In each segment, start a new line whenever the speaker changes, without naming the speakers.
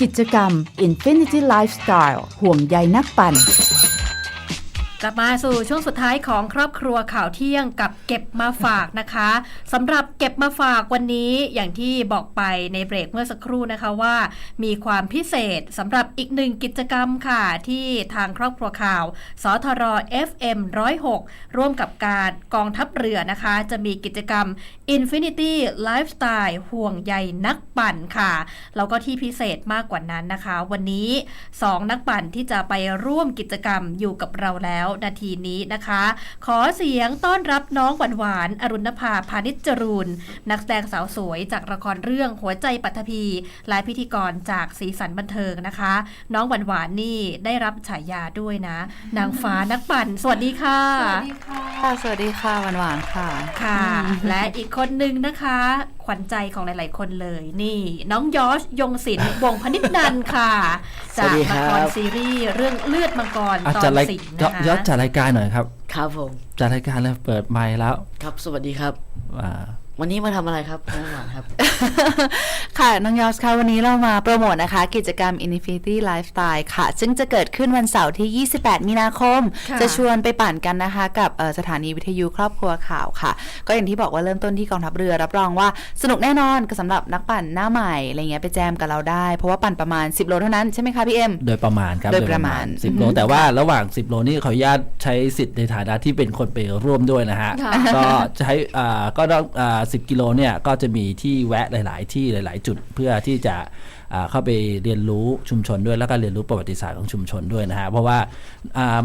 กิจกรรม Infinity Lifestyle ห่วงใยนักปั่น
กลับมาสู่ช่วงสุดท้ายของครอบครัวข่าวเที่ยงกับเก็บมาฝากนะคะสำหรับเก็บมาฝากวันนี้อย่างที่บอกไปในเบรกเมื่อสักครู่นะคะว่า มีความพิเศษสำหรับอีกหนึ่งกิจกรรมค่ะ ที่ทางครอบครัวข่าวสทร FM 106 ร่วมกับการกองทัพเรือนะคะ จะมีกิจกรรม Infinity Lifestyle ห่วงใยนักปั่นค่ะแล้วก็ที่พิเศษมากกว่านั้นนะคะ วันนี้ 2 นักปั่นที่จะไปร่วมกิจกรรมอยู่กับเราแล้วนาทีนี้นะคะ ขอเสียงต้อนรับน้องหวานหวานๆอรุณภาพานิชจรูน นักแสดงสาวสวยจากละครเรื่องหัวใจปัทภีและพิธีกรจากสีสันบันเทิงนะคะ น้องหวานหวานๆนี่ได้รับฉายาด้วยนะ นางฟ้านักปั่น สวัสดีค่ะ
สวัสดีค่ะ สวัสดีค่ะหวานหวานๆค่ะ
ค่ะ และอีกคนนึงนะคะข วัญใจของหลาย ๆ คนเลย นี่ น้องยอชยงศิลป์วงศ์พนิษนันท์ค่ะ
สวั
จาก
สดี
ละ
ครั
ค
บ
รซีรีส์เรื่องเลือดมังกร
อะ
ตอ
จัด
น
ราย
สิงห์
ย้อ
นะ
น
คะ
ย้อนจัดรายการหน่อยครับ
ครับผม
จัดรายการแล้วเปิดไมค์แล้ว
ครับสวัสดีครับ
อ่า
วันนี้มาทำอะไรครับน้องหวานครับ
ค่ะ น้องยอสค่ะวันนี้เรามาโปรโมทนะคะ กิจกรรม Infinity Lifestyle ค่ะ ซึ่งจะเกิดขึ้นวันเสาร์ที่ 28 มีนาคม
ค่ะ
จะชวนไปปั่นกันนะคะ กับเอ่อสถานีวิทยุครอบครัวข่าวค่ะ ก็อย่างที่บอกว่าเริ่มต้นที่กองทัพเรือ รับรองว่าสนุกแน่นอนก็สำหรับนักปั่นหน้าใหม่อะไรเงี้ยไปแจมกับเราได้ เพราะว่าปั่นประมาณ 10 โลเท่านั้นใช่ไหมคะพี่เอ็ม
โดยประมาณครับ
โดยประมาณ
สิบโล แต่ว่าระหว่าง 10 โลนี่ขออนุญาตใช้สิทธิ์ในฐานะที่เป็นคนไปร่วมด้วยนะฮะ
ค่ะ
ก็ใช้อ่าก็ต้องอ่าสิบกิโลเนี่ยก็จะมีที่แวะหลาย ๆ ที่หลาย ๆ จุดเพื่อที่จะเข้าไปเรียนรู้ชุมชนด้วยแล้วก็เรียนรู้ประวัติศาสตร์ของชุมชนด้วยนะฮะเพราะว่า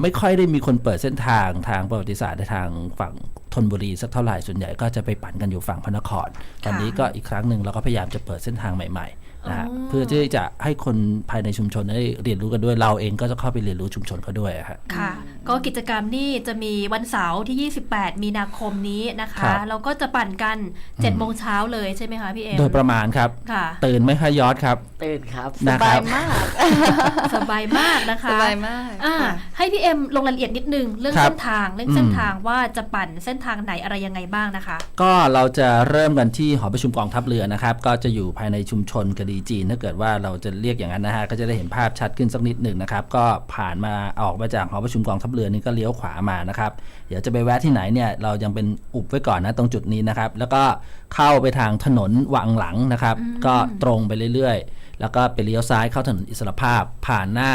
ไม่ค่อยได้มีคนเปิดเส้นทางทางประวัติศาสตร์ในทางฝั่งธนบุรีสักเท่าไหร่ส่วนใหญ่ก็จะไปปั่นกันอยู่ฝั่งพระนคร ตอนนี้ก็อีกครั้งหนึ่งเราก็พยายามจะเปิดเส้นทางใหม่ๆนะฮะเพื่อที่จะให้คนภายในชุมชนได้เรียนรู้กันด้วยเราเองก็จะเข้าไปเรียนรู้ชุมชนเขาด้วยอะฮะ
ค่ะ ก็กิจกรรมนี่จะมีวันเสาร์ที่ 28 มีนาคมนี้นะคะ
ครับ
เราก็จะปั่นกัน7โมงเช้าเลยใช่ไหมคะพี่เอ็ม
โดยประมาณครับ
ค่ะ
ตื่นไหมคะยอดครับ
ตื่นครับ
ส
นะค
บา
รั
ย
บ
มาก
สบายมากนะคะ
สบายมาก
อ่า
ค่ะ
ให้พี่เอ็มลงรายละเอียดนิดนึง เรื่อง
ครับ
เส้นทางเรื่อง
อืม
เส้นทางว่าจะปั่นเส้นทางไหนอะไรยังไงบ้างนะคะ
ก็เราจะเริ่มกันที่หอประชุมกองทัพเรือนะครับ ก็จะอยู่ภายในชุมชนกระดีจีนถ้าเกิดว่าเราจะเรียกอย่างนั้นนะฮะก็จะได้เห็นภาพชัดขึ้นสักนิดหนึ่งนะครับก็ผ่านมาออกมาจากหอประชุมกองทัพเรือนี่ก็เลี้ยวขวามานะครับ เดี๋ยวจะไปแวะที่ไหนเนี่ยเรายังเป็นอุบไว้ก่อนนะตรงจุดนี้นะครับ แล้วก็เข้าไปทางถนนวังหลังนะครับ ก็ตรงไปเรื่อยๆ แล้วก็ไปเลี้ยวซ้ายเข้าถนนอิสรภาพผ่านหน้า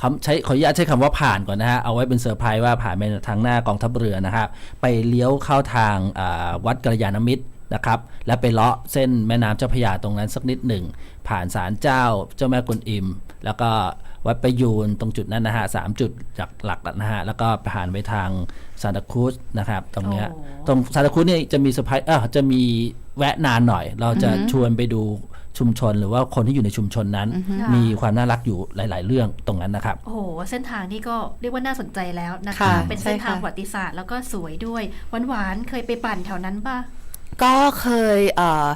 คำใช้ขออนุญาตใช้คำว่าผ่านก่อนนะฮะ เอาไว้เป็นเซอร์ไพรส์ว่าผ่านไปทางหน้ากองทัพเรือนะครับ ไปเลี้ยวเข้าทางอ่าวัดกัลยาณมิตรนะครับ และไปเลาะเส้นแม่น้ำเจ้าพระยาตรงนั้นสักนิดหนึ่ง ผ่านศาลเจ้าเจ้าแม่กวนอิม แล้วก็ วัดประยูนตรงจุดนั้นนะฮะสามจุดหลักๆนะฮะแล้วก็ผ่านไปทางซานตาครูสนะครับตรงเนี้ย
โอ้
ตรงซานตาครูสเนี่ยจะมีเซอร์ไพรส์เออจะมีแวะนานหน่อย เราจะชวนไปดูชุมชนหรือว่าคนที่อยู่ในชุมชนนั้น
ค่ะ
มีความน่ารักอยู่หลาย ๆ เรื่องตรงนั้นนะครับ
โอ้โหเส้นทางนี่ก็เรียกว่าน่าสนใจแล้วนะคะ
ค่ะ
เป็นเส้นทาง
ใช่ค่ะ
ประวัติศาสตร์แล้วก็สวยด้วยหวานๆเคยไปปั่นแถวนั้นป่ะ
ก็เคยเอ่อ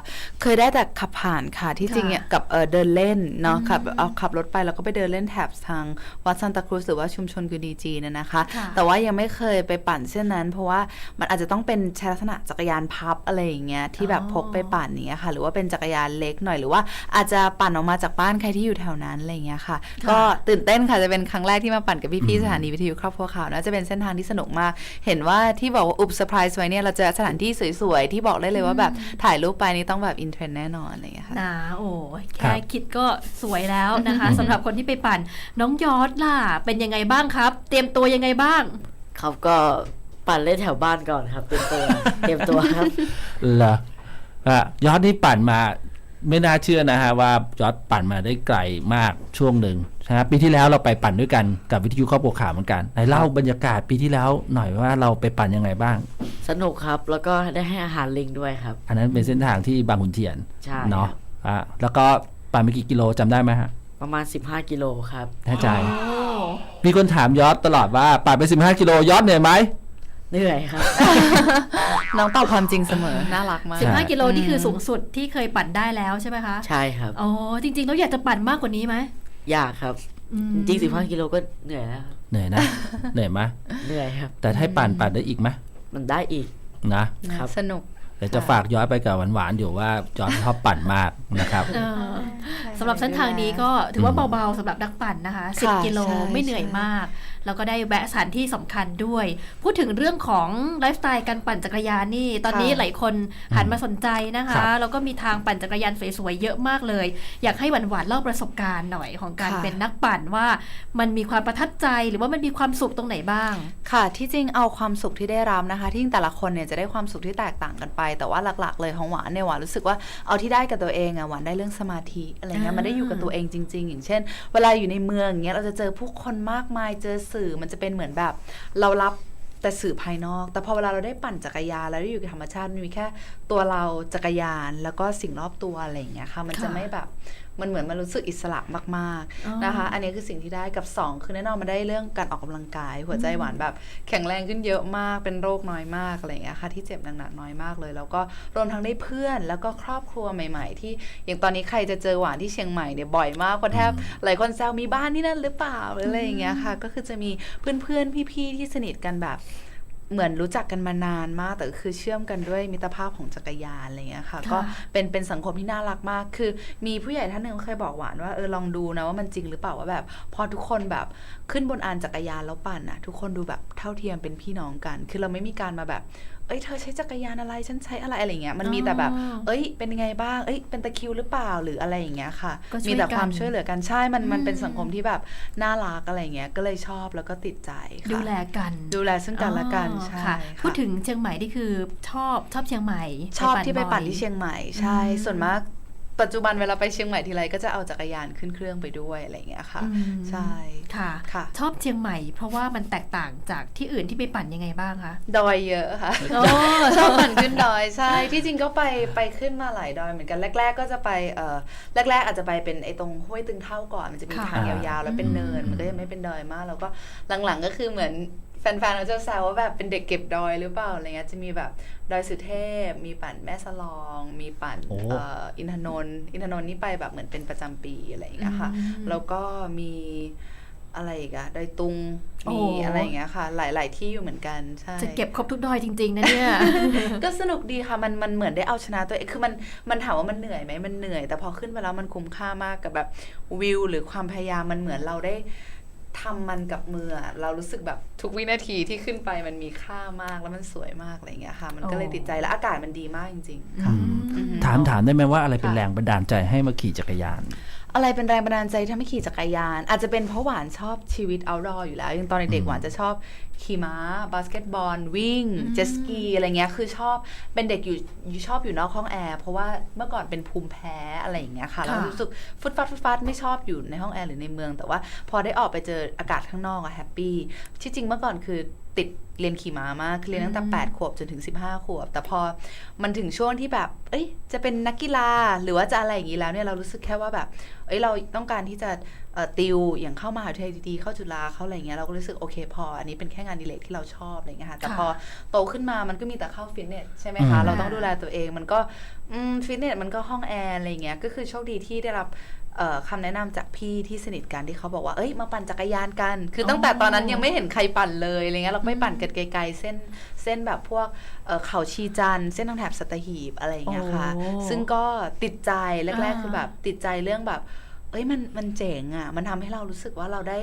เคยได้แต่ขับผ่านค่ะที่จริงเนี่ยกับเอ่อเดินเล่นเนาะขับเอาขับรถไปแล้วก็ไปเดินเล่นแถบทางวัดซันตาครูสหรือว่าชุมชนกูดีจีเนี่ยนะคะ
ค่ะ
แต่ว่ายังไม่เคยไปปั่นเส้นนั้น เพราะว่ามันอาจจะต้องเป็นใช้ลักษณะจักรยานพับอะไรอย่างเงี้ยที่แบบ
อ๋อ
พกไปปั่นอย่างเงี้ยค่ะ หรือว่าเป็นจักรยานเล็กหน่อยหรือว่าอาจจะปั่นออกมาจากบ้านใครที่อยู่แถวนั้นอะไรอย่างเงี้ยค่ะ ก็ตื่นเต้นค่ะจะเป็นครั้งแรกที่มาปั่นกับพี่ๆสถานีวิทยุครอบครัวข่าวนะจะเป็นเส้นทางที่สนุกมาก เห็นว่าที่บอกว่าอุบเซอร์ไพรส์ไว้เนี่ยเราเจอสถานที่สวยๆที่บอกได้เลยว่าแบบถ่ายรูปไปนี่ต้องแบบอินเทรนด์แน่นอนอะไรอย่างเงี้ยค่ะ
นะโอ้ย
ครั
แค่
บ
คิดก็สวยแล้วนะคะสำหรับคนที่ไปปั่นน้องยอดล่ะ เป็นยังไงบ้างครับ เตรียมตัวยังไงบ้าง
ครับก็ปั่นเล่นแถวบ้านก่อนครับ เตรียมตัวเตรียมตัวครับ
เหรออะยอดนี่ปั่นมาไม่น่าเชื่อนะฮะว่ายอดปั่นมาได้ไกลมากช่วงหนึ่ง นะฮะปีที่แล้วเราไปปั่นด้วยกันกับวิทยุครอบครัวข่าวเหมือนกันไหนเล่าบรรยากาศปีที่แล้วหน่อยว่าเราไปปั่นยังไงบ้าง
สนุกครับแล้วก็ได้ให้อาหารลิงด้วยครับ
อันนั้นเป็นเส้นทางที่บางขุนเทียน
ใช่
เนาะอะแล้วก็ปั่นไปกี่กิโลจำได้ไหมฮะ
ประมาณ 15 กิโลครับ
แน่ใจ
โอ้
มีคนถามยอดตลอดว่าปั่นไป 15 กิโลยอดเหนื่อยไหม
เหนื่อยครับ
น้องตอบความจริงเสมอ น่ารักมาก
สิบห้า
ใช่
กิโลนี่คือสูงสุดที่เคยปั่นได้แล้วใช่ไหมคะ
ใช่ครับ
อ๋อ จริง ๆ แล้วอยากจะปั่นมากกว่านี้ไหม
อ ยากครับ
อืม
จริงๆ15กิโลก็เหนื่อยแล้วครับ
เหนื่อยนะ เหนื่อยไหม
เหนื่อยครับ
แต่ถ้าให้ปั่นปั่นได้อีกไหม
มันได้อีก
นะ
นะครับ สนุก
แต่จะฝากย้อนไปกับหวานๆอยู่ว่าจอร์จชอบปั่นมากนะครับ
เออสำหรับเส้นทางนี้ก็ถือว่าเบาๆสำหรับนักปั่นนะคะ
ค่ะ
10 กิโล
ใช่
ไม่เหนื่อย
ใช่
มาก แล้วก็ได้แวะสถานที่สำคัญด้วย พูดถึงเรื่องของไลฟ์สไตล์การปั่นจักรยานนี่ ตอนนี้หลายคนหันมาสนใจนะ
ครั
คะ
บ
แล้วก็มีทางปั่นจักรยานสวยๆเยอะมากเลย อยากให้หวานหวานๆเล่าประสบการณ์หน่อยของการ
ค่ะ
เป็นนักปั่นว่ามันมีความประทับใจหรือว่ามันมีความสุขตรงไหนบ้าง
ค่ะที่จริงเอาความสุขที่ได้รับนะคะ ที่จริงแต่ละคนเนี่ยจะได้ความสุขที่แตกต่างกันไปแต่ว่าหลักๆ เลยของหวานเนี่ยหวานรู้สึกว่าเอาที่ได้กับตัวเองอะหวานได้เรื่องสมาธิอะไรเงี้ย
อ่ามั
มันได้อยู่กับตัวเองจริง ๆ อย่างเช่น เวลาอยู่ในเมืองอย่างเงี้ยเราจะเจอผู้คนมากมายเจอสื่อมันจะเป็นเหมือนแบบ เรารับแต่สื่อภายนอก แต่พอเวลาเราได้ปั่นจักรยานแล้วได้อยู่กับธรรมชาติมันมีแค่ตัวเราจักรยานแล้วก็สิ่งรอบตัวอะไรอย่างเงี้ยค่ะ มันจะ
ค่ะ
ไม่แบบ มันเหมือนมันรู้สึกอิสระมาก
อ๋อ
ๆนะคะ อันนี้คือสิ่งที่ได้กับ 2 คือแน่นอนมาได้เรื่องการออกกำลังกาย หัวใจหวานแบบแข็งแรงขึ้นเยอะมากเป็นโรคน้อยมากอะไรอย่างเงี้ยค่ะที่เจ็บหนักๆน้อยมากเลย แล้วก็รวมทั้งได้เพื่อนแล้วก็ครอบครัวใหม่ ๆ ที่อย่างตอนนี้ใครจะเจอหวานที่เชียงใหม่เนี่ยบ่อยมากเพราะแทบหลายคนแซวมีบ้านที่นั่นหรือเปล่าหรืออะไรอย่างเงี้ยค่ะ ก็คือจะมีเพื่อนๆพี่ๆที่สนิทกันแบบ เหมือนรู้จักกันมานานมาก แต่ก็คือเชื่อมกันด้วยมิตรภาพของจักรยานอะไรเงี้ยค่ะ
ค่ะ
ก็เป็นเป็นสังคมที่น่ารักมาก คือมีผู้ใหญ่ท่านหนึ่งเคยบอกหวานว่าเออลองดูนะว่ามันจริงหรือเปล่าว่าแบบ พอทุกคนแบบขึ้นบนอานจักรยานแล้วปั่นอะทุกคนดูแบบเท่าเทียมเป็นพี่น้องกัน คือเราไม่มีการมาแบบ เอ้ยเธอใช้จักรยานอะไรฉันใช้อะไรอะไรเงี้ยมันมีแต่แบบ
อ๋อ
เอ้ย เป็นยังไงบ้าง เอ้ยเป็นตะคริวหรือเปล่าหรืออะไรอย่างเงี้ยค่ะ
ก็ช่วย
มีแต่
กัน
ความช่วยเหลือกันใช่มันมันเป็น
อืม
สังคมที่แบบน่ารักอะไรเงี้ยก็เลยชอบแล้วก็ติดใจค่ะ
ดูแลกัน
ดูแลซึ่งกันและกัน
อ๋อ
ใช่
ค่ะ
ค่ะ
พูดถึงเชียงใหม่นี่คือชอบชอบเชียงใหม่
ชอบที่ไปปั่น
บ่อย
ที่เชียงใหม่ใช่
อืม
ส่วนมาก ปัจจุบันเวลาไปเชียงใหม่ทีไรก็จะเอาจักรยานขึ้นเครื่องไปด้วยอะไรอย่างเงี้ยค่ะ
อืม
ใช่
ค่ะ
ค่ะ
ชอบเชียงใหม่ เพราะว่ามันแตกต่างจากที่อื่นที่ไปปั่นยังไงบ้างคะ
ดอยเยอะค่ะ
โอ้
ชอบปั่นขึ้นดอยใช่ที่จริงก็ไปไปขึ้นมาหลายดอยเหมือนกันแรก ๆ ก็จะไปเอ่อแรก ๆ อาจจะไปเป็นไอ้ตรงห้วยตึงเท่าก่อนมันจะมี
ค่ะ
ทางยาวๆ แล้วเป็นเนิน
อืม
มันก็ยังไม่เป็นดอยมาก แล้วก็หลังๆก็คือเหมือน แฟนๆเขาจะแซวว่าแบบเป็นเด็กเก็บดอยหรือเปล่าอะไรเงี้ยจะมีแบบดอยสุเทพ มีปั่นแม่สลอง มีปั่น
โอ้
เอ่ออินทนนท์อินทนนท์นี่ไปแบบเหมือนเป็นประจำปีอะไรอย่างเงี้ยค่ะ
อืม
แล้วก็มีอะไรอีกอะดอยตุง
โอ้
มีอะไรอย่างเงี้ยค่ะ หลาย ๆ ที่อยู่เหมือนกันใช่
จะเก็บครบทุกดอยจริง ๆ นะเนี่ย
ก็สนุกดีค่ะมันมันเหมือนได้เอาชนะตัวเองคือมันมันถามว่ามันเหนื่อยไหมมันเหนื่อย แต่พอขึ้นไปแล้วมันคุ้มค่ามากกับแบบวิวหรือความพยายามมันเหมือนเราได้ ทำมันกับมืออะเรารู้สึกแบบทุกวินาทีที่ขึ้นไปมันมีค่ามากแล้วมันสวยมากอะไรอย่างเงี้ยค่ะ มันก็เลย
โอ้
ติดใจแล้วอากาศมันดีมากจริง ๆ ค่ะ
อืม
อือฮึ
ถามถามได้ไหมว่าอะไรเป็น
ค่ะ
แรงบันดาลใจให้มาขี่จักรยาน
อะไรเป็นแรงบันดาลใจที่ทำให้ขี่จักรยาน อาจจะเป็นเพราะหวานชอบชีวิต outdoor อยู่แล้วอย่างตอนเด็กๆหวานจะชอบขี่ม้าบาสเกตบอลวิ่งเจตสกีอะไรเงี้ยคือชอบเป็นเด็กอยู่อยู่ชอบอยู่นอกห้องแอร์เพราะว่าเมื่อก่อนเป็นภูมิแพ้อะไรอย่างเงี้ยค่ะแล้ว
ค่ะ
รู้สึกฟุตฟัดฟุตฟัดไม่ชอบอยู่ในห้องแอร์หรือในเมือง แต่ว่าพอได้ออกไปเจออากาศข้างนอกอะแฮปปี้ที่จริงเมื่อก่อนคือติดเรียนขี่ม้ามากคือเรียนตั้งแต่
อืม
8ขวบจนถึง 15 ขวบ แต่พอมันถึงช่วงที่แบบ เอ้ย จะเป็นนักกีฬาหรือว่าจะอะไรอย่างนี้แล้วเนี่ยเรารู้สึกแค่ว่าแบบ เอ้ย เราต้องการที่จะเอ่อติวอย่างเข้ามหาวิทยาลัยดีๆเข้าจุฬาเข้าอะไรอย่างเงี้ยเราก็รู้สึกโอเคพอ อันนี้เป็นแค่งานอดิเลกที่เราชอบอะไรเงี้ยค่ะแต่
ค่ะ
พอโตขึ้นมามันก็มีแต่เข้าฟิตเนสใช่ไหมคะ
อืม
เราต้องดูแลตัวเองมันก็อืมฟิตเนสมันก็ห้องแอร์อะไรเงี้ยก็คือโชคดีที่ได้รับเอ่อ คำแนะนำจากพี่ที่สนิทกันที่เขาบอกว่า เอ้ย มาปั่นจักรยานกัน คือตั้งแต่ตอนนั้นยังไม่เห็นใครปั่นเลยอะไรเงี้ย เราก็ไปปั่นกันไกลๆ เส้น เส้นแบบพวกเอ่อเขาชีจันทร์เส้นทางแถบสัตหีบอะไรอย่างเงี้ยค่ะ
โอ้
ซึ่งก็ติดใจแรก
อ่า
ๆคือแบบติดใจเรื่องแบบ เอ้ย มัน มันเจ๋งอะ มันทำให้เรารู้สึกว่าเราได้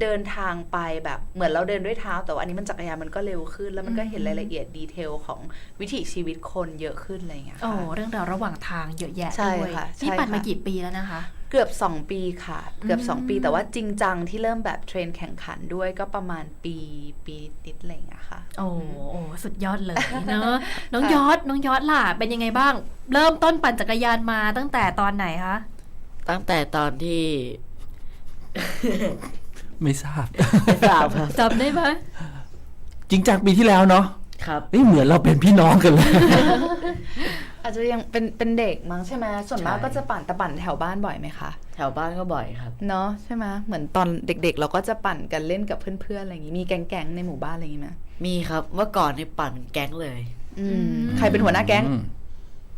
เดินทางไปแบบเหมือนเราเดินด้วยเท้า แต่ว่าอันนี้มันจักรยานมันก็เร็วขึ้น แล้วมันก็เห็นรายละเอียดดีเทลของวิถีชีวิตคนเยอะขึ้นอะไรอย่างเงี้ย
โอ้
ค่ะ
เรื่องราวระหว่างทางเยอะแยะ
ใช่
ด้วย
ค่ะ
นี่
ใช่
ปั่นมา
ค่ะ
กี่ปีแล้วนะคะ
เกือบ 2 ปีค่ะ เกือบ
อืม
2ปีแต่ว่าจริงจังที่เริ่มแบบเทรนแข่งขันด้วยก็ประมาณปีปีนิดอะไรอย่างเงี้ยค่ะ
โอ้โอ้สุดยอดเลยเนอะน้อง
ค่ะ
ยอดน้องยอดล่ะเป็นยังไงบ้าง เริ่มต้นปั่นจักรยานมาตั้งแต่ตอนไหนคะ
ตั้งแต่ตอนที่
ไม่ทราบ
ไม่ทราบครับ
จำได้ไหม
จริงจากปีที่แล้วเนาะ
ครับ
เอ้ยเหมือนเราเป็นพี่น้องกันเลย
อาจจะยังเป็นเป็นเด็กมั้งใช่ไหมส่วนมาก
ใช่
ก็จะปั่นแต่ปั่นแถวบ้านบ่อยไหมคะ
แถวบ้านก็บ่อยครับ
เนาะใช่ไหมเหมือนตอนเด็ก ๆ เราก็จะปั่นกันเล่นกับเพื่อนๆอะไรอย่างงี้มีแก๊งๆในหมู่บ้านอะไรอย่างงี้ไหม
มีครับเมื่อก่อนในปั่นแก๊งเลย
อืมใครเป็นหัวหน้าแก๊ง
อืม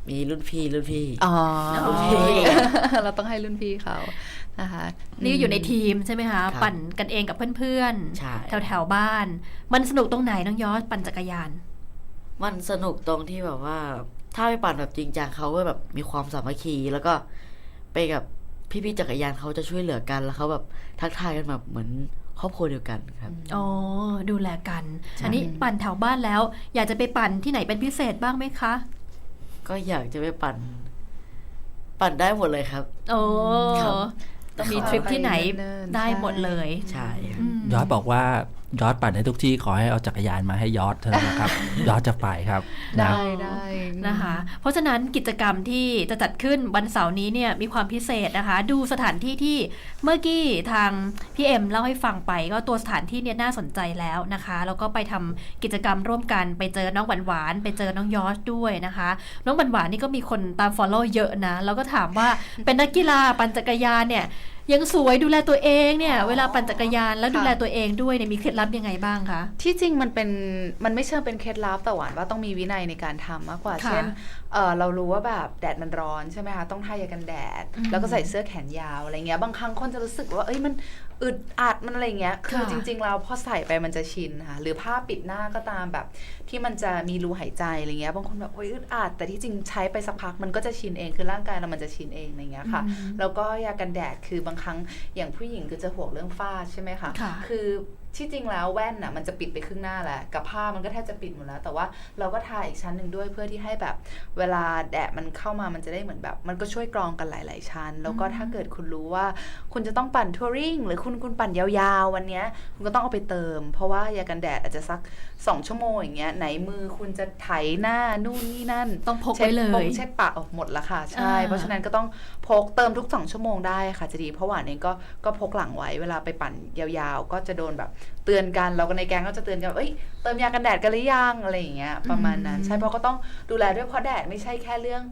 มีรุ่นพี่รุ่นพี่
อ๋อ
โอเค
เราต้องให้รุ่นพี่เขา นะคะ
นี่ก็อยู่ในทีมใช่ไหมคะ
ครับ
ปั่นกันเองกับเพื่อน
ใช่
แถวแถวๆบ้าน มันสนุกตรงไหนน้องยอดปั่นจักรยาน
มันสนุกตรงที่แบบว่า ถ้าไปปั่นแบบจริงจังเขาก็แบบมีความสามัคคีแล้วก็ไปกับพี่ๆจักรยานเขาจะช่วยเหลือกันแล้วเขาแบบทักทายกันแบบเหมือนครอบครัวเดียวกันครับ
อ๋อ ดูแลกัน อันนี้ปั่นแถวบ้านแล้ว อยากจะไปปั่นที่ไหนเป็นพิเศษบ้างไหมคะ
ก็อยากจะไปปั่น ปั่นได้หมดเลยครับ
โอ้
ครับ
ต้องมีทริปที่ไหน
เนินๆ
ได้หมดเลย
ใช่
อืม
ยอดบอกว่า ยอดปั่นได้ทุกที่ขอให้เอาจักรยานมาให้ยอดเท่านั้นนะครับ ยอดจะไปครับนะ
ได้ได้
นะคะ เพราะฉะนั้นกิจกรรมที่จะจัดขึ้นวันเสาร์นี้เนี่ยมีความพิเศษนะคะ ดูสถานที่ที่เมื่อกี้ทางพี่เอ็มเล่าให้ฟังไปก็ตัวสถานที่เนี่ยน่าสนใจแล้วนะคะแล้วก็ไปทำกิจกรรมร่วมกันไปเจอน้องหวานหวานๆไปเจอน้องยอชด้วยนะคะ น้องหวานหวานๆนี่ก็มีคนตาม follow เยอะนะแล้วก็ถามว่าเป็นนักกีฬาปั่นจักรยานเนี่ย ยังสวยดูแลตัวเองเนี่ยเวลาปั่นจักรยานแล้วดูแลตัวเองด้วยเนี่ยมีเคล็ดลับยังไงบ้างคะ
ที่จริงมันเป็นมันไม่เชิงเป็นเคล็ดลับแต่หวานว่าต้องมีวินัยในการทำมากกว่า
ค่ะ
เช่นเออเรารู้ว่าแบบแดดมันร้อนใช่ไหมคะต้องทายากันแดด
อืม
แล้วก็ใส่เสื้อแขนยาวอะไรเงี้ยบางครั้งคนจะรู้สึกว่าเอ้ยมัน อึดอัดมันอะไรเงี้ย คือ
ค่ะ
จริงๆแล้วพอใส่ไปมันจะชินค่ะ หรือผ้าปิดหน้าก็ตามแบบ ที่มันจะมีรูหายใจอะไรเงี้ย บางคนแบบโอ้ยอึดอัด แต่ที่จริงใช้ไปสักพักมันก็จะชินเอง คือร่างกายเรามันจะชินเองอะไรเงี้ยค่ะ
อืม
แล้วก็ยากันแดดคือบางครั้งอย่างผู้หญิงก็จะห่วงเรื่องฝ้าใช่ไหมคะ
ค่ะ
คือ ที่จริงแล้วแว่นน่ะมันจะปิดไปครึ่งหน้าแหละกับผ้ามันก็แทบจะปิดหมดแล้ว แต่ว่าเราก็ทาอีกชั้นหนึ่งด้วยเพื่อที่ให้แบบเวลาแดดมันเข้ามามันจะได้เหมือนแบบ มันก็ช่วยกรองกันหลาย ๆ ชั้น แล้วก็ถ้าเกิดคุณรู้ว่า คุณจะต้องปั่นทัวริงหรือคุณคุณปั่นยาวๆ วันเนี้ยคุณก็ต้องเอาไปเติม เพราะว่ายากันแดดอาจจะสัก 2 ชั่วโมงอย่างเงี้ยไหนมือคุณจะไถหน้านู่นนี่นั่น
ต้องพกไว้เลย
ช็ดปงเช็ดปากออกหมดละค่ะใช่
อ่า
เพราะฉะนั้นก็ต้องพกเติมทุกสองชั่วโมงได้ค่ะจะดีเพราะหวานเองก็ก็พกหลังไว้เวลาไปปั่นยาวๆ ก็จะโดนแบบเตือนกันเราก็ในแก๊งก็จะเตือนกันว่าเอ้ยเติมยากันแดดกันหรือยังอะไรอย่างเงี้ยประมาณนั้น ใช่เพราะก็ต้องดูแลด้วยเพราะแดดไม่ใช่แค่เรื่อง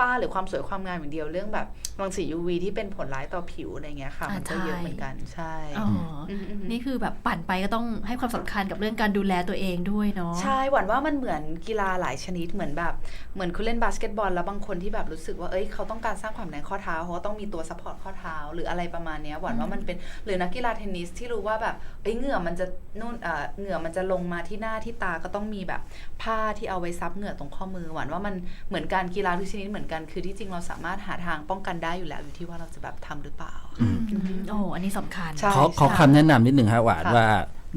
ฝ้าหรือความสวยความงามอย่างเดียวเรื่องแบบรังสี UV ที่เป็นผลร้ายต่อผิวอะไรเงี้ยค่ะ
อ่า
มันก็เยอะ
ใช่
เหมือนกันใช่
อ๋ออ
มอืม
นี่คือแบบปั่นไปก็ต้องให้ความสำคัญกับเรื่องการดูแลตัวเองด้วยเนาะ
ใช่หวันว่ามันเหมือนกีฬาหลายชนิดเหมือนแบบเหมือนคุณเล่นบาสเกตบอลแล้วบางคนที่แบบรู้สึกว่าเอ้ยเขาต้องการสร้างความแรงข้อเท้าเขาก็ต้องมีตัวซัพพอร์ตข้อเท้าหรืออะไรประมาณเนี้ยหวันว่ามันเป็นหรือนักกีฬาเทนนิสที่รู้ว่าแบบเอ้ยเหงื่อมันจะนู่นเอ่อเหงื่อมันจะลงมาที่หน้าที่ตาก็ต้องมีแบบผ้าที่เอาไว้ซับเหงื่อตรงข้อมือหวันว่ามันเหมือนการกีฬาทุกชนิดเหมือนกัน คือที่จริงเราสามารถหาทางป้องกันได้อยู่แล้วอยู่ที่ว่าเราจะแบบทำหรือเปล่า
อืมโอ้โหอันนี้สำคัญ
ใช่
ขอขอคำแนะนำนิดหนึ่งฮะหวาน
ค่ะ
ว่า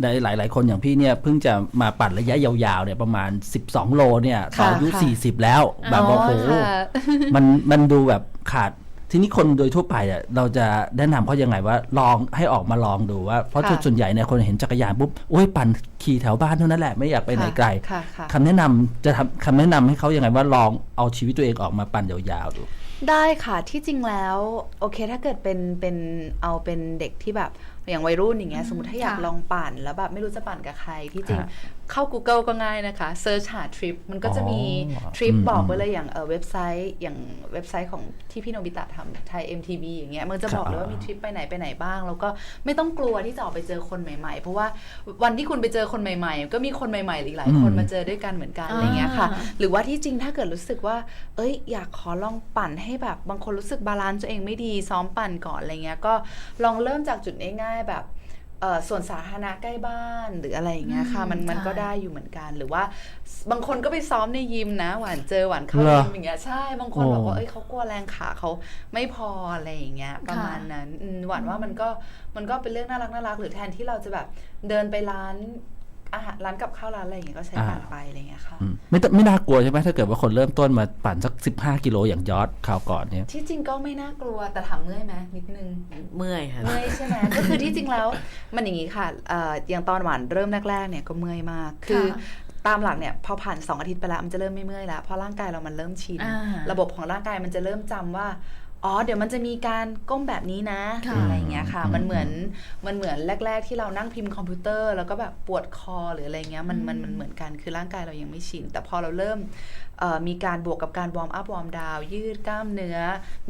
ในหลาย ๆ คนอย่างพี่เนี่ยเพิ่งจะมาปั่นระยะยาวๆเนี่ยประมาณ 12 โลเนี่ยตอนอายุ
ค่ะ
40 แล้ว แบบ
อ๋อ
โอ้โห
ค่ะ
มันมันดูแบบขาด ทีนี้คนโดยทั่วไปอะเราจะแนะนำเขายังไงว่า ลองให้ออกมาลองดูว่า เพราะ
ค่ะ
ส่วนใหญ่เนี่ยคนเห็นจักรยานปุ๊บโอ้ยปั่นขี่แถวบ้านเท่านั้นแหละไม่อยากไปไหนไกล
ค่ะค่ะ
คำแนะนำจะทำคำแนะนำให้เขายังไงว่าลองเอาชีวิตตัวเองออกมาปั่นยาวๆดู
ได้ค่ะที่จริงแล้วโอเคถ้าเกิดเป็นเป็นเอาเป็นเด็กที่แบบอย่างวัยรุ่นอย่างเงี้ยสมมติถ้าอยาก
ค่ะ
ลองปั่นแล้วแบบไม่รู้จะปั่นกับใครที่จริง
ฮะ
เข้า Google ก็ง่ายนะคะเซิร์ชหาทริปมันก็จะมี
อ๋อ
ทริป
อืม
บอกไว้เลยอย่างเออเว็บไซต์อย่างเว็บไซต์ของที่พี่โนบิตะทำไทย MTV อย่างเงี้ยมันจะบอกเลยว่ามีทริปไปไหนไปไหนบ้าง แล้วก็ไม่ต้องกลัวที่จะออกไปเจอคนใหม่ๆ เพราะว่าวันที่คุณไปเจอคนใหม่ๆ ก็มีคนใหม่ๆอีกหลายคน
อืม
มาเจอด้วยกันเหมือนกันอะไรเงี้ยค่ะ
อ่า
หรือว่าที่จริงถ้าเกิดรู้สึกว่า เอ้ย อยากขอลองปั่นให้แบบบางคนรู้สึกบาลานซ์ตัวเองไม่ดีซ้อมปั่นก่อนอะไรเงี้ยก็ลองเริ่มจากจุดง่ายๆแบบเอ่อ ส่วนสาธารณะใกล้บ้านหรืออะไรอย่างเงี้ยค่ะ
อืม
มันมัน
ใช่
ก็ได้อยู่เหมือนกันหรือว่า บางคนก็ไปซ้อมในยิมนะ หวานเจอหวานเข้า
เหรอ
ยิมอย่างเงี้ยใช่บางคน
โอ้
บอกว่าเอ้ยเขากลัวแรงขาเขาไม่พออะไรอย่างเงี้ยประมาณนั้นอืมหวานว่ามันก็มันก็เป็นเรื่องน่ารักน่ารักหรือแทนที่เราจะแบบเดินไปร้าน อาหารร้านกับข้าวร้านอะไรอย่างเงี้ยก็ใช้ปั่นไปอะไรอย่างเงี้ยค่ะ
อืมไม่ต้องไม่น่ากลัวใช่ไหมถ้าเกิดว่าคนเริ่มต้นมาปั่นสัก 15 กิโลอย่างยอดคราวก่อนเนี่ย
ที่จริงก็ไม่น่ากลัวแต่ถามเมื่อยไหมนิดนึง
เมื่อยครับ
เมื่อยใช่ไหม ก็คือที่จริงแล้วมันอย่างนี้ค่ะเอ่ออย่างตอนหวานเริ่มแรกๆเนี่ยก็เมื่อยมาก คือ
ค่ะ
ตามหลักเนี่ยพอผ่าน 2 อาทิตย์ไปแล้วมันจะเริ่มไม่เมื่อยแล้วเพราะร่างกายเรามันเริ่มชิน
อ่า
ระบบของร่างกายมันจะเริ่มจำว่า อ๋อ เดี๋ยวมันจะมีการก้มแบบนี้นะ
ค่ะ
อะไรอย่างเงี้ยค่ะ
อืม
มันเหมือนมันเหมือนแรก ๆ ที่เรานั่งพิมพ์คอมพิวเตอร์ แล้วก็แบบปวดคอหรืออะไรเงี้ยมันมันมันเหมือนกันคือร่างกายเรายังไม่ชิน แต่พอเราเริ่มเอ่อมีการบวกกับการวอร์มอัพวอร์มดาวยืดกล้ามเนื้อ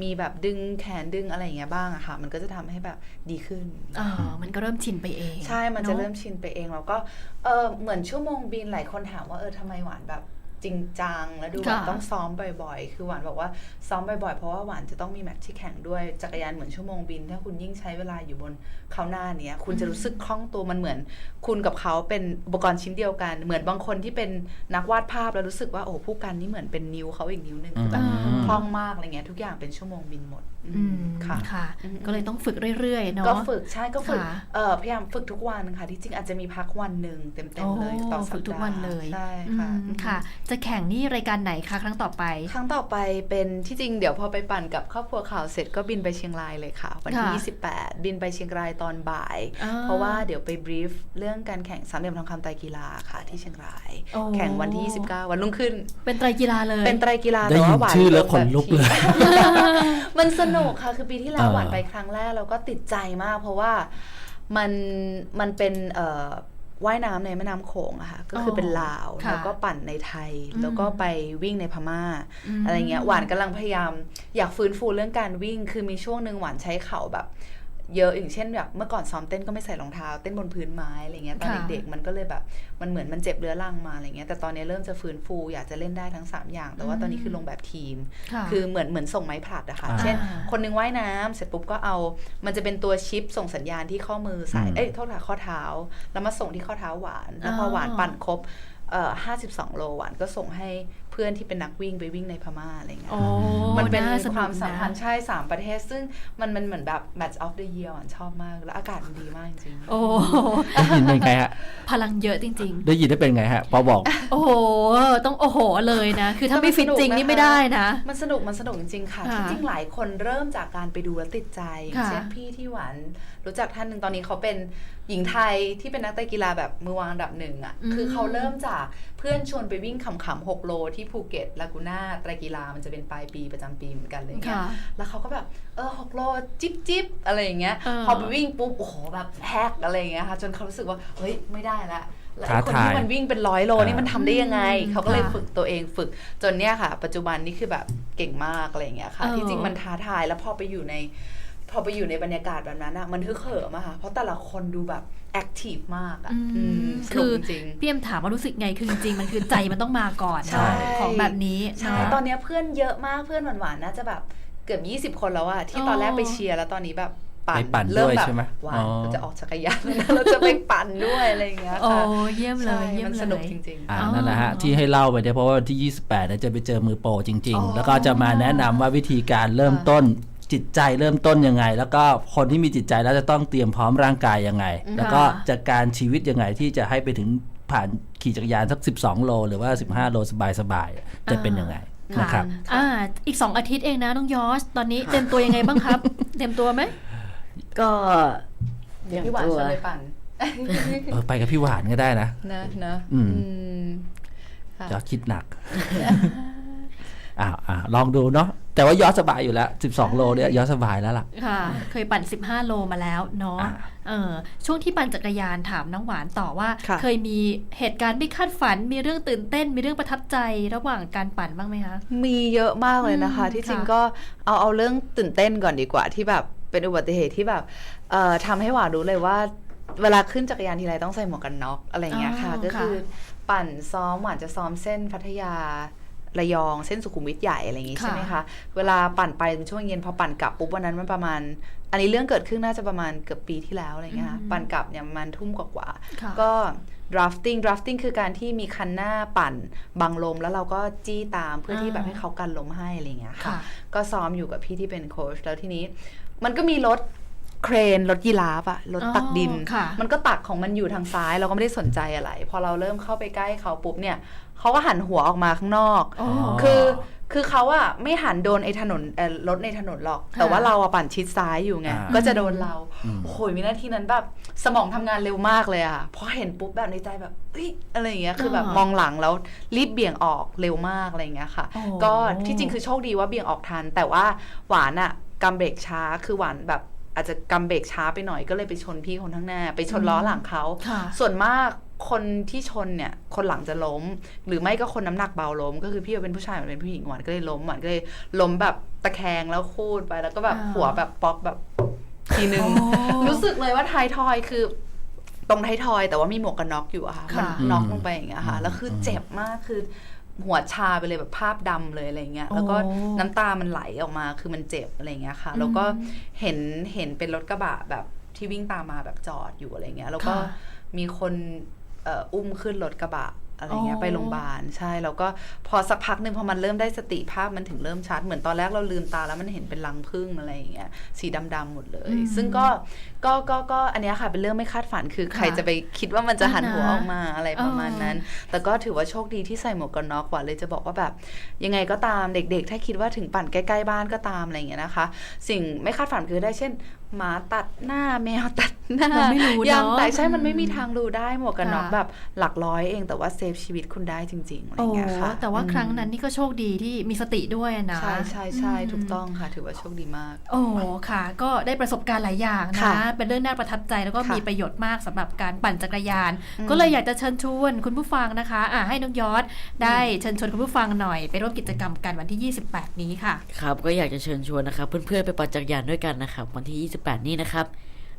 มีแบบดึงแขนดึงอะไรอย่างเงี้ยบ้างอะค่ะ มันก็จะทำให้แบบดีขึ้น
อ่ามันก็เริ่มชินไปเอง
ใช่ มันจะ
เนอ
เริ่มชินไปเองแล้วก็ เออเหมือนชั่วโมงบินหลายคนถามว่าเออทำไมหวานแบบ จริงจังแล้วดูแบบ
ค่ะ
ต้องซ้อมบ่อยๆ คือหวานบอกว่าซ้อมบ่อยๆ เพราะว่าหวานจะต้องมีแมตช์ที่แข่งด้วยจักรยานเหมือนชั่วโมงบิน ถ้าคุณยิ่งใช้เวลาอยู่บนเขาหน้าเนี้ยคุณจะรู้สึกคล่องตัวมันเหมือน คุณกับเขาเป็นอุปกรณ์ชิ้นเดียวกัน เหมือนบางคนที่เป็นนักวาดภาพแล้วรู้สึกว่าโอ้ผู้กันนี่เหมือนเป็นนิ้วเขาอีกนิ้วหนึ่งคือแบบ
อืม
คล่องมากอะไรเงี้ยทุกอย่างเป็นชั่วโมงบินหมดอื
อื
ม
ม
ค่ะ
ค่ะ
อืม
ก็เลยต้องฝึกเรื่อยๆเนาะ
ก็ฝึกใช่ก็ฝึก
ค่ะ
เอ่อพยายามฝึกทุกวันค่ะ ที่จริงอาจจะมีพักวันหนึ่งเต็มๆเลย
โอ้
ต่อสัปดาห์
ฝึกทุกวันเลย
ใช่ค่ะ
อืม
อืม
ค่ะ จะแข่งนี่รายการไหนคะครั้งต่อไป
ครั้งต่อไปเป็นที่จริงเดี๋ยวพอไปปั่นกับครอบครัวข่าวเสร็จก็บินไปเชียงรายเลยค่ะ วันที่
ค่ะ
28 บินไปเชียงรายตอนบ่าย
อ่า
เพราะว่าเดี๋ยวไปบรีฟเรื่องการแข่งสามเหลี่ยมทองคำไตรกีฬาค่ะ ที่เชียงราย
โอ้
แข่งวันที่ 29 วันรุ่งขึ้น
เป็นไตรกีฬาเลย
เป็นไตรกีฬา
ได้
แต่
ยิ
ว่านหวาน
ชื่อแล้ว
ง
ขนลุกเลย
มันสนุกค่ะคือปีที่แล้ว
เออ
หวานไปครั้งแรกแล้วก็ติดใจมาก เพราะว่ามันมันเป็นเอ่อว่ายน้ำในแม่น้ำโขงอะค่ะก็คือเป็นลาว
ค่ะ
แล้วก็ปั่นในไทย
อืม
แล้วก็ไปวิ่งในพม่า
อืม
อะไรเงี้ยหวานกำลังพยายาม อยากฟื้นฟูเรื่องการวิ่ง คือมีช่วงหนึ่งหวานใช้เข่าแบบ เยอะอย่างเช่นแบบเมื่อก่อนซ้อมเต้นก็ไม่ใส่รองเท้าเต้นบนพื้นไม้อะไรเงี้ยตอน
ค่ะ
เด็กๆมันก็เลยแบบมันเหมือนมันเจ็บเรื้อรังมาอะไรเงี้ยแต่ตอนนี้เริ่มจะฟื้นฟูอยากจะเล่นได้ทั้งสามอย่าง แต่ว่าตอนนี้คือลงแบบทีม
ค่ะ
คือเหมือนเหมือนส่งไม้ผลัดอะค่ะ
อ่า
เช่น คนหนึงว่ายน้ำเสร็จปุ๊บก็เอา มันจะเป็นตัวชิปส่งสัญญาณที่ข้อมือสาย
อืม
เอ้ยโทษค่ะข้อเท้า แล้วมาส่งที่ข้อเท้าหวานแล้วพอหวานปั่นครบ เอ่อ52โลหวานก็ส่งให้เพื่อนที่เป็นนักวิ่งไปวิ่งในพม่าอะไรเงี้ย
โอ้
มันเป็นา
ส
ความสัมพันธ์
นะ
ใช่3ประเทศ ซึ่งมันมันเหมือนแบบ match of the year หวานชอบมาก แล้วอากาศมันดีมากจริงๆ
โอ้
ได้ยินเป็นไงฮะ
พลังเยอะจริง
ได้ยินได้เป็นไงฮะ พอบอก
ๆโอ้โห ต้องโอ้โหเลยนะ คือถ้า
แต่มัน
ไม่ฟิต
สนุก
จริงนี่
นะคะ
ไม่ได้นะ
มันสนุกมันสนุกจริงๆค่ะ
ค่ะ
ที่จริงหลายคนเริ่มจากการไปดูแล้วติดใจอย่าง
ค่ะ
เช่นพี่ที่หวานรู้จักท่านหนึ่งตอนนี้เขาเป็นหญิงไทยที่เป็นนักไตรกีฬาแบบมือวางอันดับหนึ่งอะ
อืม
คือเขาเริ่มจากเพื่อนชวนไปวิ่งขำๆ6โลที่ภูเก็ตลากูน่าไตรกีฬามันจะเป็นปลายปีประจำปีเหมือนกันเลยเงี้ย
ค่ะ
แล้วเขาก็แบบเออหกโลจิ๊บจิ๊บอะไรอย่างเงี้ย
เออ
พอไปวิ่งปุ๊บโอ้โหแบบแฮกอะไรอย่างเงี้ยค่ะจนเขารู้สึกว่าเฮ้ยไม่ได้ละแล้วไอ้คน
ท้าทาย
ที่มันวิ่งเป็นร้อยโลนี่มันทำได้ยังไง
อืม
เขาก็เลย
ค่ะ
ฝึกตัวเองฝึกจนเนี่ยค่ะ ปัจจุบันนี่คือแบบเก่งมากอะไรอย่างเงี้ยค่ะ
เออ
ที่จริงมันท้าทายแล้วพอไปอยู่ใน พอไปอยู่ในบรรยากาศแบบนั้นอะมันฮึกเหิมอะค่ะ เพราะแต่ละคนดูแบบแอคทีฟมากอะ
อืม
อืมส
คื
นุก
อ
จริง
พี่เอ็มถามว่ารู้สึกไงคือจริงๆมันคือใจมันต้องมาก่อน
ใช่
ของแบบนี้
ใช่
เนาะ
ตอนเนี้ยเพื่อนเยอะมากเพื่อนหวานๆน่าจะแบบเกือบ20 คนแล้วอะที่ตอนแรกไปเชียร์แล้วตอนนี้แบบปั่น
ไปปั่น
เริ่ม
ด้วย
แบบ
ใช่ไหม
หวา
อ๋
น
อ
เราจะออกจักรยานแล้วนะเราจะไปปั่นด้วยอะไรอย่างเงี้ย
โอ้
ค่ะ
เยี่ยมเล
ใช่
ยเยี่ยม
มัน
เลย
สนุกจริง
อ่า
อ๋อ
นั่นแหละฮะที่ให้เล่าไปเนี่ยเพราะว่าวันที่ 28เนี่ยจะไปเจอมือโปรจริง
อ๋อ
ๆแล้วก็จะมาแนะนำว่าวิธีการเริ่มต้น จิตใจเริ่มต้นยังไง แล้วก็คนที่มีจิตใจแล้วจะต้องเตรียมพร้อมร่างกายยังไง แล้วก็จัดการชีวิตยังไงที่จะให้ไปถึงผ่านขี่จักรยานสัก 12 โล หรือว่า 15 โลสบายๆจะเป็นยังไงนะครับ
อ่าอีกสองอาทิตย์เองนะน้องยอชตอนนี้เต็มตัวยังไงบ้างครับ เต็มตัวไหม
ก็
ๆเดี๋ยวพี่หวานชวนไปปั่น
เออไปกับพี่หวานก็ได้นะ
นะนะ
อืม
มค่ะ
จะคิดหนักอ้าวอ่าลองดูเนาะ แต่ว่าย้อนสบายอยู่แล้ว 12 โลเนี่ยย้อนสบายแล้วล่ะ
ค่ะ เคยปั่น 15 โลมาแล้วเนาะ
อ่า
เออช่วงที่ปั่นจักรยานถามน้องหวานต่อว่า
ค่ะ
เคยมีเหตุการณ์ไม่คาดฝัน มีเรื่องตื่นเต้น มีเรื่องประทับใจระหว่างการปั่นบ้างไหมคะ
มีเยอะมากเลยนะคะ
อืม
ที่จริง
ค่ะ
ก็เอาเอาเรื่องตื่นเต้นก่อนดีกว่าที่แบบเป็นอุบัติเหตุที่แบบเอ่อทำให้หวานรู้เลยว่าเวลาขึ้นจักรยานทีไรต้องใส่หมวกกันน็อกอะไรอย่างเงี้ยค่ะ
อ๋อ
ก็คือ
ค่ะ
ปั่นซ้อมหวานจะซ้อมเส้นพัทยา ระยองเส้นสุขุมวิทใหญ่อะไรอย่างงี้
ค่ะ
ใช่ไหมคะ เวลาปั่นไปเป็นช่วงเย็นพอปั่นกลับปุ๊บวันนั้นมันประมาณ อันนี้เรื่องเกิดขึ้นน่าจะประมาณเกือบปีที่แล้วอะไรเงี้ยค่ะ
อืม
ปั่นกลับเนี่ยประมาณทุ่มกว่าๆ
ค่ะ
ก็ drafting drafting คือการที่มีคันหน้าปั่นบังลมแล้วเราก็จี้ตามเพื่อที่
อ่า
แบบให้เขากันลมให้อะไรอย่างเงี้ยค่ะ
ค่ะ
ก็ซ้อมอยู่กับพี่ที่เป็นโค้ชแล้วทีนี้ มันก็มีรถ เครนรถยีราฟอะรถตักดิน
อ๋อค่ะ
มันก็ตักของมันอยู่ทางซ้ายเราก็ไม่ได้สนใจอะไร พอเราเริ่มเข้าไปใกล้เขาปุ๊บเนี่ยเขาก็หันหัวออกมาข้างนอก
อ๋อ
คือคือเขาอะไม่หันโดนไอ้ถนนเอ่อรถในถนนหรอก แต่
ค่ะ
ว่าเราอะปั่นชิดซ้ายอยู่ไง
อ่า
ก็จะโดนเรา
อืม
โอ้โหมีหน้าที่นั้นแบบสมองทำงานเร็วมากเลยอะพอเห็นปุ๊บแบบในใจแบบเอ้ยอะไรอย่างเงี้ยคือแบบ
อ่าม
องหลังแล้วรีบเบี่ยงออกเร็วมากอะไรอย่างเงี้ยค่ะ
โอ้
ก็ที่จริงคือโชคดีว่าเบี่ยงออกทัน แต่ว่าหวานอะกำเบรกช้าคือหวานแบบ อาจจะกำเบรกช้าไปหน่อยก็เลยไปชนพี่คนข้างหน้า ไปชนล้อหลังเขา
ค่ะ
ส่วนมากคนที่ชนเนี่ย คนหลังจะล้ม หรือไม่ก็คนน้ำหนักเบาล้ม ก็คือพี่เป็นผู้ชายหวานเป็นผู้หญิงหวานก็เลยล้มหวานก็เลยล้มแบบตะแคงแล้วคูดไปแล้วก็แบบ
อ่า
หัวแบบป๊อกแบบทีนึง
โอ้
รู้สึกเลยว่าท้ายทอยคือตรงท้ายทอยแต่ว่ามีหมวกกันน็อกอยู่อะค่ะมัน
ค่ะ
น็อกลงไปอย่างเงี้ยค่ะแล้วคือเจ็บมากคือ หัวชาไปเลยแบบภาพดำเลยอะไรเงี้ยแล้วก็
โอ้
น้ำตามันไหลออกมาคือมันเจ็บอะไรเงี้ยค่ะ แล้วก็เห็นเห็นเป็นรถกระบะแบบที่วิ่งตามมาแบบจอดอยู่อะไรเงี้ย แล้วก็
ค่ะ
มีคนเอ่ออุ้มขึ้นรถกระบะอะไรเงี้ย
อ๋อ
ไปโรงพยาบาลใช่แล้วก็พอสักพักหนึ่งพอมันเริ่มได้สติภาพมันถึงเริ่มชัดเหมือนตอนแรกเราลืมตาแล้วมันเห็นเป็นรังผึ้งอะไรอย่างเงี้ยสีดำๆหมดเลย ซึ่งก็ ก็ก็ก็อันเนี้ยค่ะเป็นเรื่องไม่คาดฝันคือใคร
ค่ะ
จะไปคิดว่ามันจะหันหัว
นะ
ออกมาอะไรประมาณนั้น แต่ก็ถือว่าโชคดีที่ใส่หมวกกันน็อกหวานเลยจะบอกว่าแบบ ยังไงก็ตามเด็กๆ ถ้าคิดว่าถึงปั่นใกล้ๆบ้านก็ตามอะไรอย่างเงี้ยนะคะ สิ่งไม่คาดฝันคือได้เช่นหมาตัดหน้าแมวตัดหน้า
มันไม่รู้เนอะ
ยางแต่ใช่มันไม่มีทางรู้ได้หมวกกันน็อก
ค่ะ
แบบหลักร้อยเอง แต่ว่าเซฟชีวิตคุณได้จริงๆอะไรอ
โอ้
ย่างเงี้ยค่ะ
แต่ว่า
อืม
ครั้งนั้นนี่ก็โชคดีที่มีสติด้วยนะ
ใช่ใช่ใช่
อืม
ถูกต้องค่ะ ถือว่าโชคดีมาก
โอ้ค่ะ ก็ได้ประสบการณ์หลายอย่างนะ
ค่ะ
เป็นเรื่องน่าประทับใจแล้วก็
ค่ะ
มีประโยชน์มากสำหรับการปั่นจักรยาน
อืม
ก็เลยอยากจะเชิญชวนคุณผู้ฟังนะคะอะให้น้องยอดได้เชิญชวนคุณผู้ฟังหน่อย ไปร่วมกิจกรรมกันวันที่ 28 นี้ค่ะ
ครับก็อยากจะเชิญชวนนะครับเพื่อนๆไปปั่นจักรยานด้วยกันนะครับวันที่ 28 นี้นะครับ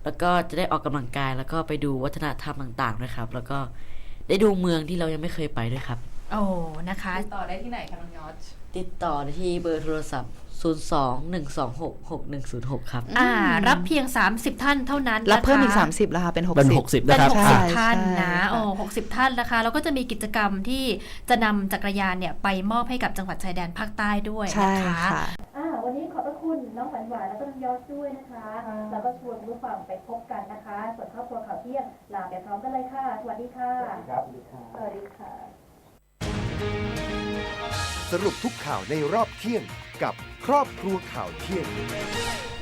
แล้วก็จะได้ออกกำลังกายแล้วก็ไปดูวัฒนธรรมต่างๆนะครับ แล้วก็ได้ดูเมืองที่เรายังไม่เคยไปด้วยครับ
โอ้นะคะ
ต่อได้ที่ไหนคะน้องยอด
ติดต่อได้ที่เบอร์โทรศัพท์ 02-126-6106 ครับ
อ่า รับเพียง 30 ท่านเท่านั้น
รับเพิ่มอีก
นะคะ
30แล้วค่ะ เป็น60
เป็น60
เป็
นะ
น
ครับ
หก
ใช่
สิบท่าน
ใช่
นะ
ค่ะ
โอ้หกสิบท่านนะคะ แล้วก็จะมีกิจกรรมที่จะนำจักรยานเนี่ยไปมอบให้กับจังหวัดชายแดนภาคใต้ด้วย
ใช่
นะคะ
ค่ะ
อ่าวันนี้ขอบพระคุณน้องหวานหวานแล้วก็น้องยอดด้วยนะคะ แล้วก็ชวนคุณผู้ฟังไปพบกันนะคะ ส่วนครอบครัวข่าวเที่ยงลาไปพร้อมกันเลยค่ะ สวัสดีค่ะ สวัสดีครับ สวัสดีค่ะ
สรุปทุกข่าวในรอบเที่ยงกับครอบครัวข่าวเที่ยง